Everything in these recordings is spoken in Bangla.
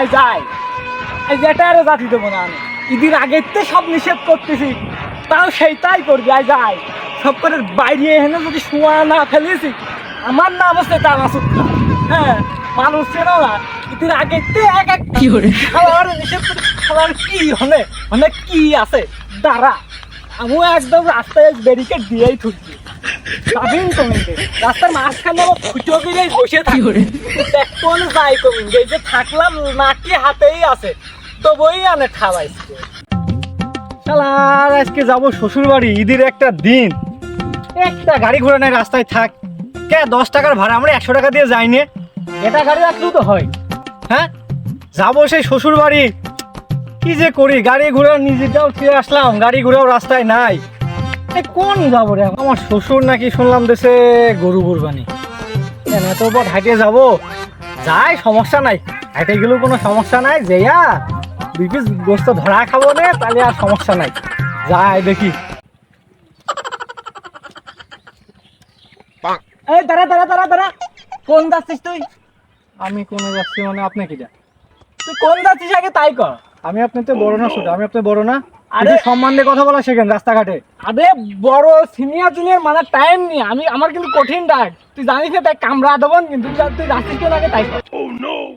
এই যাই। যেটা আরও জাতি দেবো না আমি। ঈদের আগের তো সব নিষেধ করতেছি। তাও সেইটাই করবি আই যাই। সব করে বাইরে এনে যদি শোয়া না ফেলেছি আমার নাম হচ্ছে তার মাসুদ হ্যাঁ মানুষ চেনো না। ঈদের আগের তো এক এক করে খাবার কি হলে মানে কি আছে? দাঁড়া। আমিও একদম রাস্তায় ব্যারিকেড দিয়েই ঠুকছি যাবেন কমিতে রাস্তার মাঝখানে আমার বসে থাকি। দেখতো না যাই যে থাকলাম নাকি হাতেই আছে। তো বই আনে খাওয়াইছে শালার আজকে যাব শ্বশুর বাড়ি ঈদের একটা দিন। একটা গাড়ি ঘোড়া নাই রাস্তায় থাক। কে দশ টাকার ভাড়া? আমরা একশো টাকা দিয়ে যাইনি। এটা গাড়ি রাখলেও তো হয়। হ্যাঁ? যাব সেই শ্বশুর বাড়ি কি যে করি? গাড়ি ঘোড়া নিজেটাও ফিরে আসলাম গাড়ি ঘোড়াও রাস্তায় নাই। এ কোন যাব রে? আমার শ্বশুর নাকি শুনলাম দেশে গরু কুরবানি এত পথ হাঁটিয়ে যাব? যাই সমস্যা নাই। হাঁটে গেলেও কোনো সমস্যা নাই। যেয়া দুই পিস গোস্ত ধরা খাব নে তাহলে আর সমস্যা নাই। যাই দেখি। এই দাঁড়া দাঁড়া দাঁড়া দাঁড়া। কোন যাচ্ছিস তুই? আমি কোনে যাচ্ছি মানে আপনি কি যা তুই কোন যাচ্ছিস আগে তাই কর। আমি আপনার তো বড় না ছোট আমি আপনার বড় না। আরে- সম্মান দিয়ে কথা বলা শেখেন রাস্তাঘাটে। আরে বড় সিনিয়র জুনিয়র মানে টাইম নিয়ে আমি আমার কিন্তু কঠিন ডাক তুই জানিস না তাই কামড়া দেবো কিন্তু তুই যাচ্ছিস কেন আগে তাই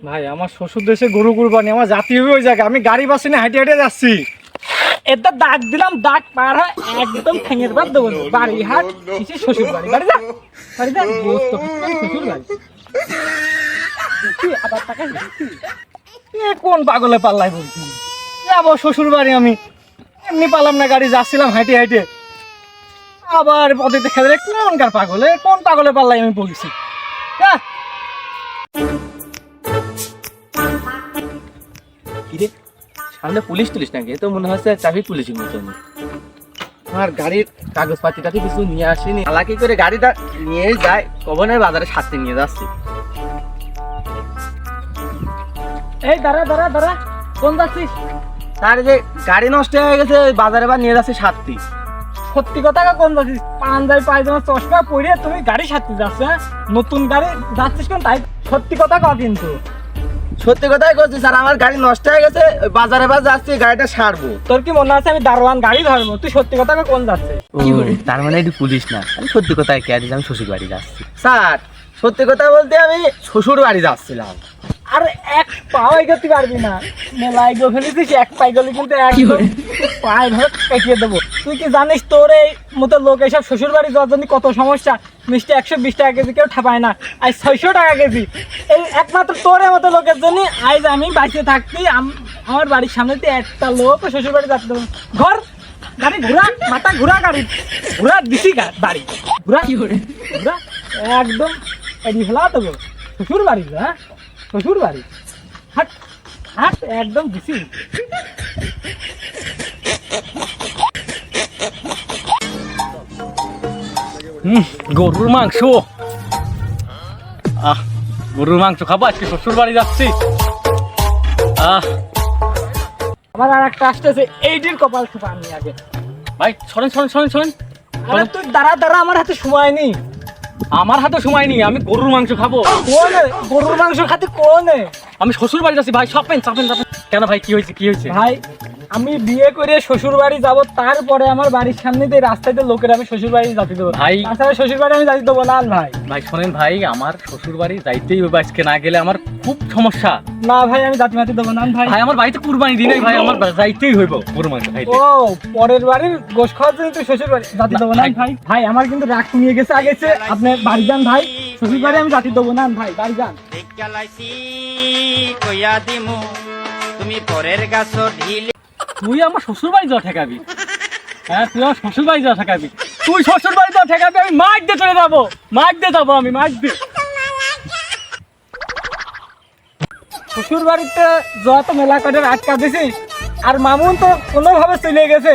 ভাই আমার শ্বশুর দেশে গরু কুরবানি আমার জাতি হবে ওই জায়গায়। আমি গাড়ি বাসি না হেঁটে হেঁটে যাচ্ছি। এটা দাগ দিলাম দাগ পার হয় একদম ঠেঙের বাদ দেবো। বাড়ি হাট কিসে শ্বশুর বাড়ি বাড়ি যা। বাড়ি যা শ্বশুর বাড়ি আবার টাকা এ কোন পাগলে পাল্লাই বলছি? যাব শ্বশুর বাড়ি আমি। এমনি পালাম না গাড়ি যাচ্ছিলাম হেঁটে হেঁটে। আবার পথে খেলে কোন কার পাগলে কোন পাগলে পাল্লাই আমি বলছি। হ্যাঁ কিরে সামনে পুলিশ তুলিস নাকি? তো মনে হচ্ছে ট্রাফিক পুলিশের মতন আমার গাড়ির কাগজপাতি টাতি কিছু নিয়ে আসিনি। আলাকি করে গাড়িটা নিয়ে যায় কবনের বাজারে সাথে নিয়ে যাচ্ছি। এই দাঁড়া দাঁড়া দাঁড়া। কোন যাচ্ছিস? তার যে গাড়ি নষ্ট হয়ে গেছে বাজারে বা নিয়ে যাচ্ছি সাতটি। সত্যি কথা কোন যাচ্ছিস? পাঞ্জাবি পায়জামা চশমা পরে তুমি গাড়ি সারতে যাচ্ছ হ্যাঁ? নতুন গাড়ি যাচ্ছিস কোন? তাই সত্যি কথা কও কিন্তু। সত্যি কথাই করছি স্যার আমার গাড়ি নষ্ট হয়ে গেছে ওই বাজারে বা যাচ্ছি গাড়িটা সারবো। তোর কি মনে আছে আমি দারোয়ান গাড়ি ধরবো? তুই সত্যি কথা কোন যাচ্ছে তার মানে এটি পুলিশ না। আমি সত্যি কথাই কে আমি শ্বশুর বাড়ি যাচ্ছি। স্যার সত্যি কথা বলতে আমি শ্বশুর বাড়ি যাচ্ছিলাম। আর এক পাও এগোতে পারবি না। মেলায় গো ফেলেছিস এক পাই গেলে কিন্তু একদম পায়ে ধরে কেটিয়ে দেবো। তুই কি জানিস তোর এই মতো লোক এইসব শ্বশুর বাড়ি যাওয়ার জন্য কত সমস্যা? মিষ্টি একশো বিশ টাকা কেজি কেউ ঠাপায় না। আজ ছয়শো টাকা কেজি। এই একমাত্র তোর মতো লোকের জন্য আজ আমি বাঁচে থাকতি আমার বাড়ির সামনে দিয়ে একটা লোক শ্বশুর বাড়ি যাচ্ছে। দেবো ঘর গাড়ি ঘুরা মাথা ঘুরা গাড়ি ঘুরা দিছি বাড়ি। ঘুরা কি করে? ঘুরা একদম এডি ফেলা দেবো শ্বশুর বাড়ি হ্যাঁ শ্বশুর বাড়ি হাট হাট একদম হুম গরুর মাংস। আহ গরুর মাংস খাব আজকে শ্বশুর বাড়ি যাচ্ছি। আহ। আমার আর একটা আসতেছে এইটির কপাল ছুপা আমি আগে। ভাই শোনেন শোনেন শোনেন শোনেন আরে তুই দাঁড়া দাঁড়া আমার হাতে সময় নেই। আমার হাতে সময় নেই আমি গরুর মাংস খাব। কোনে? গরুর মাংস খাতে কোনে? আমি শ্বশুর বাড়ি যাচ্ছি ভাই চাপেন চাপেন চাপেন কেন ভাই কি হয়েছে কি হয়েছে? ভাই আমি বিয়ে করে শ্বশুর বাড়ি যাব তারপরে আমার বাড়ির সামনে দিয়ে রাস্তাতে লোকের আমি শ্বশুর বাড়ি যাতে দেবো। ভাই। তাছাড়া শ্বশুর বাড়ি আমি যাতে দেবো না ভাই। ভাই শোনেন ভাই আমার শ্বশুর বাড়ি যাইতেই হবে আজকে না গেলে আমার খুব সমস্যা। না ভাই আমি জাতি মাতি দেবো না ভাই। ভাই আমার বাড়িতে কুরবানি দিনে ভাই আমার যাইতেই হইব মাংস খাইতে ও পরের বাড়ির গোশ খাওয়ার জন্য তুই শ্বশুর বাড়ি জাতি দেবো না ভাই। ভাই। আমার কিন্তু রাগ নিয়ে গেছে আগেছে আপনি বাড়ি যান ভাই। শ্বশুর বাড়ি আমি জাতি দেবো না ভাই বাড়ি যান। কইয়া দিমু তুমি পরের গাছ ঢিলে তুই আমার শ্বশুর বাড়ি যাওয়া ঠেকাবি। হ্যাঁ তুই আমার শ্বশুর বাড়ি যাওয়া ঠেকাবি। তুই শ্বশুর বাড়ি যাওয়া ঠেকাবি, আমি মাইক দিয়ে চলে যাব। মাইক দিয়ে যাব আমি, মাইক দিয়ে। শ্বশুর বাড়িতে যত মেলা করে আটকা দিছিস আর মামুন তো কোনোভাবে চলে গেছে।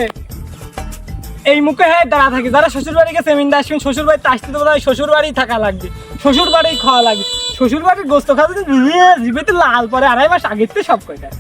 এই মুখে হ্যাঁ দাঁড়া থাকি, যারা শ্বশুর বাড়ি গেছে মিন্দা আসবেন শ্বশুর বাড়িতে আসতে না শ্বশুর বাড়ি থাকা লাগবে শ্বশুর বাড়ি খাওয়া লাগবে। শ্বশুর বাড়ির গোস্ত খাওয়া জিভেতে লাল পরে আড়াই মাস আগের সব কয়টা।